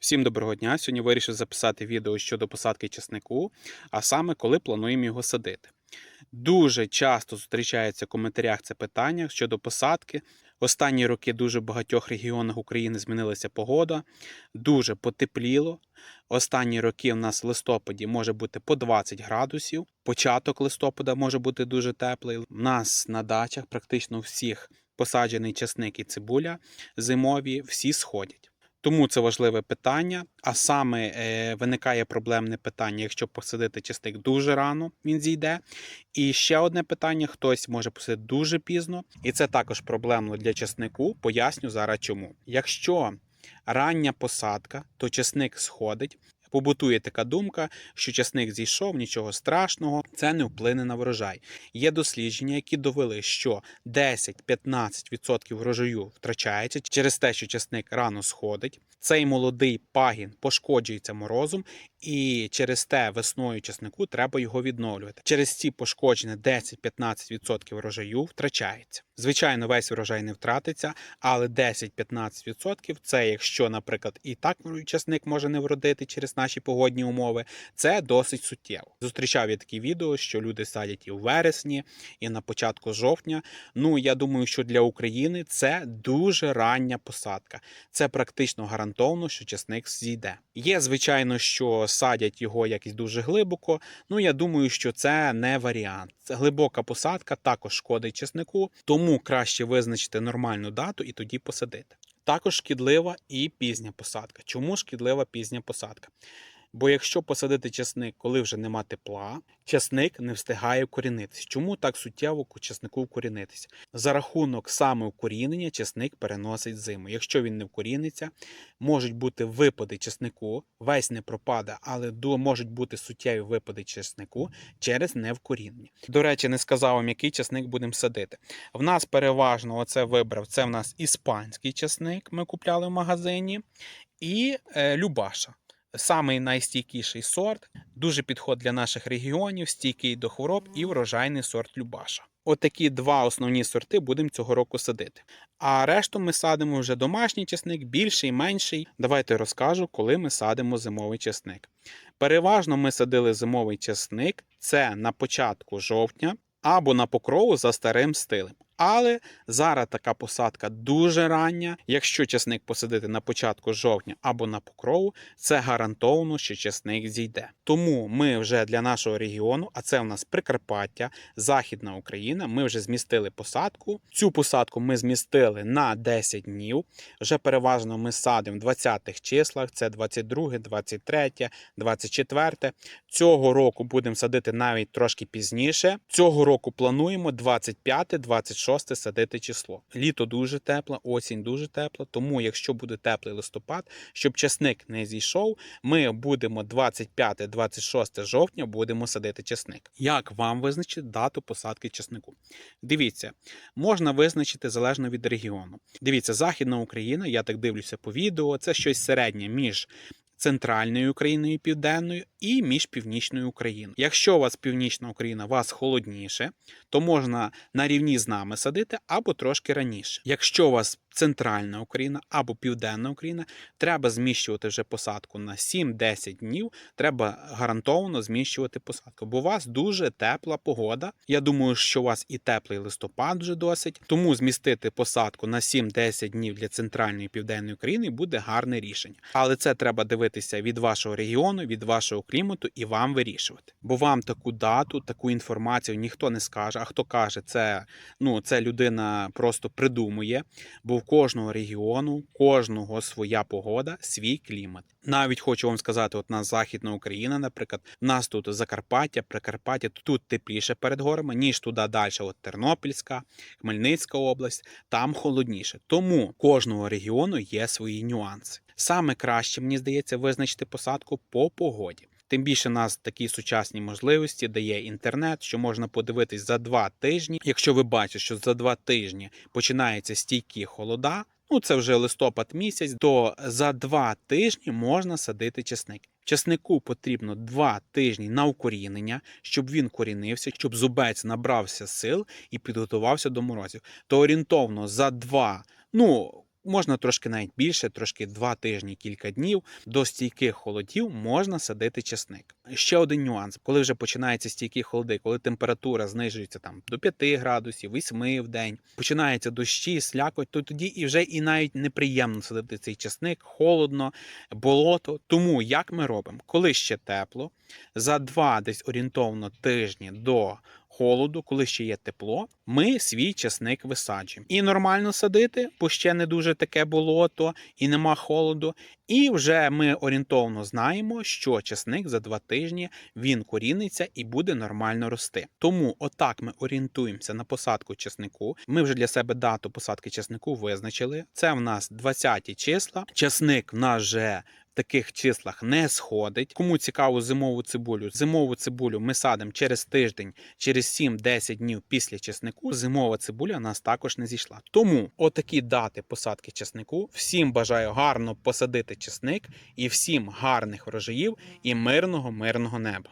Всім доброго дня! Сьогодні вирішив записати відео щодо посадки чеснику, а саме коли плануємо його садити. Дуже часто зустрічається в коментарях це питання щодо посадки. Останні роки дуже в багатьох регіонах України змінилася погода, дуже потепліло. Останні роки в нас в листопаді може бути по 20 градусів. Початок листопада може бути дуже теплий. У нас на дачах практично всіх посаджений чесник і цибуля зимові, всі сходять. Тому це важливе питання. А саме е, виникає проблемне питання, якщо посадити частик дуже рано, він зійде. І ще одне питання: хтось може посадити дуже пізно, і це також проблемно для чеснику. Поясню зараз чому. Якщо рання посадка, то чесник сходить. Побутує така думка, що часник зійшов, нічого страшного, це не вплине на врожай. Є дослідження, які довели, що 10-15% врожаю втрачається через те, що часник рано сходить. Цей молодий пагін пошкоджується морозом, і через те весною часнику треба його відновлювати. Через ці пошкодження 10-15% врожаю втрачається. Звичайно, весь врожай не втратиться, але 10-15% це якщо, наприклад, і так часник може не вродити через наші погодні умови, це досить суттєво. Зустрічав я такі відео, що люди садять і в вересні, і на початку жовтня. Ну я думаю, що для України це дуже рання посадка. Це практично гарантовано, що часник зійде. Є, звичайно, що садять його якось дуже глибоко. Ну я думаю, що це не варіант. Глибока посадка також шкодить чеснику, тому краще визначити нормальну дату і тоді посадити. Також шкідлива і пізня посадка. Чому шкідлива пізня посадка? Бо якщо посадити часник, коли вже нема тепла, часник не встигає вкорінитися. Чому так суттєво часнику вкорінитися? За рахунок саме вкорінення часник переносить зиму. Якщо він не вкоріниться, можуть бути випади часнику, весь не пропаде, але можуть бути суттєві випади часнику через невкорінення. До речі, не сказав вам, який часник будемо садити. В нас переважно оце вибрав. Це в нас іспанський часник. Ми купляли в магазині, і е, Любаша. Самий найстійкіший сорт, дуже підход для наших регіонів, стійкий до хвороб і врожайний сорт Любаша. Отакі два основні сорти будемо цього року садити. А решту ми садимо вже домашній чесник, більший, менший. Давайте розкажу, коли ми садимо зимовий чесник. Переважно ми садили зимовий чесник це на початку жовтня або на покрову за старим стилем. Але зараз така посадка дуже рання. Якщо часник посадити на початку жовтня або на покрову, це гарантовано, що часник зійде. Тому ми вже для нашого регіону, а це в нас Прикарпаття, Західна Україна. Ми вже змістили посадку. Цю посадку ми змістили на 10 днів. Вже переважно ми садимо в 20-х числах. Це 22, 23, 24. Цього року будемо садити навіть трошки пізніше. Цього року плануємо 25, 26 шосте садити число. Літо дуже тепле, осінь дуже тепла. Тому, якщо буде теплий листопад, щоб часник не зійшов, ми будемо 25-26 жовтня будемо садити часник. Як вам визначити дату посадки часнику? Дивіться, можна визначити залежно від регіону. Дивіться, Західна Україна, я так дивлюся по відео, це щось середнє між центральною Україною південною і між північною Україною. Якщо у вас північна Україна вас холодніше, то можна на рівні з нами садити або трошки раніше. Якщо у вас центральна Україна або Південна Україна, треба зміщувати вже посадку на 7-10 днів. Треба гарантовано зміщувати посадку, бо у вас дуже тепла погода. Я думаю, що у вас і теплий листопад вже досить. Тому змістити посадку на 7-10 днів для центральної і південної України буде гарне рішення. Але це треба дивитися від вашого регіону, від вашого клімату і вам вирішувати. Бо вам таку дату, таку інформацію ніхто не скаже. А хто каже, це ну це людина просто придумує. Бо в кожного регіону, кожного своя погода, свій клімат. Навіть хочу вам сказати, от на Західна Україна, наприклад, в нас тут Закарпаття, Прикарпаття, тут тепліше перед горами, ніж туди далі. От Тернопільська, Хмельницька область, там холодніше. Тому кожного регіону є свої нюанси. Саме краще, мені здається, визначити посадку по погоді. Тим більше нас такі сучасні можливості дає інтернет, що можна подивитись за два тижні. Якщо ви бачите, що за два тижні починаються стійкі холода, ну це вже листопад місяць, то за два тижні можна садити чесник. Чеснику потрібно два тижні на укорінення, щоб він корінився, щоб зубець набрався сил і підготувався до морозів. То орієнтовно за два, ну Можна трошки навіть більше, трошки два тижні, кілька днів. До стійких холодів можна садити чесник. Ще один нюанс: коли вже починаються стійкі холоди, коли температура знижується там до 5 градусів, 8 в день, починаються дощі, слякоть, то тоді і вже і навіть неприємно садити цей чесник, холодно, болото. Тому як ми робимо, коли ще тепло, за два десь орієнтовно тижні до холоду, коли ще є тепло, ми свій чесник висаджуємо. І нормально садити, бо ще не дуже таке болото і нема холоду. І вже ми орієнтовно знаємо, що чесник за два тижні він коріниться і буде нормально рости. Тому отак ми орієнтуємося на посадку чеснику. Ми вже для себе дату посадки чеснику визначили. Це в нас 20 числа. Чесник в нас вже таких числах не сходить. Кому цікаво зимову цибулю, зимову цибулю ми садимо через тиждень, через 7-10 днів після чеснику. Зимова цибуля у нас також не зійшла. Тому отакі дати посадки чеснику. Всім бажаю гарно посадити чесник і всім гарних врожаїв і мирного, мирного неба.